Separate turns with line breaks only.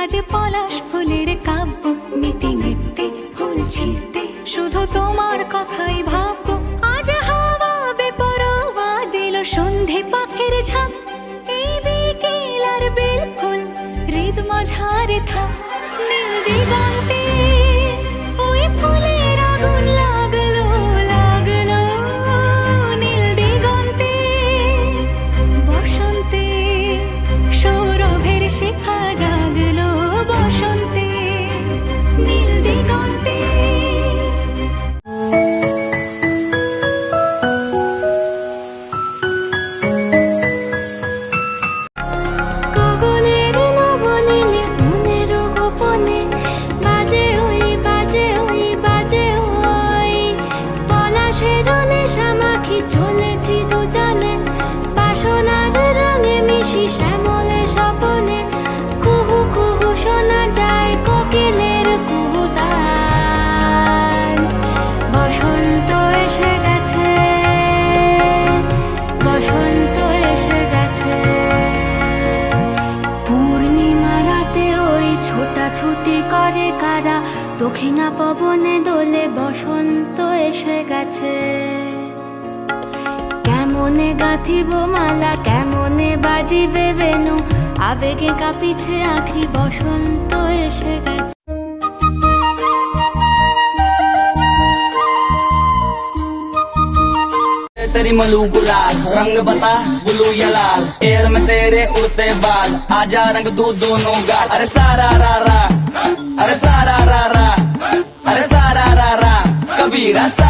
আজ পলাশ ফুলের কাব্য, নীতি নৃত্যে ফুল ছিঁড়তে। শুধু তোমার কথাই ভাব, আজ হাওয়া বেপরোয়া দিল সন্ধে পাখির ঝাঁক এই বিকেল আর বিলকুল হৃদ মাঝারে থাক নীল দিগন্তে
মাখি চলেছি দুজনে। বাসনার রঙে মিশি শ্যামলে স্বপনে। শোনা যায় বসন্ত এসে গেছে, বসন্ত এসে গেছে। ওই ছোটাছুটি করে কারা? পবনে দোলে বসন্ত এসে গেছে। কেমনে গাঁথিব মালা কেমনে বাজিবে বেনু আবেগে কাঁপিছে আখি বসন্ত এসে গেছে
तेरी मलू गुलाल रंग बता बुलू या लाल एयर में तेरे उड़ते बाल आजा रंग दू दोनों गाल अरे सारा रा रा अरे सारा रा रा अरे सारा रा रा कबीरा सा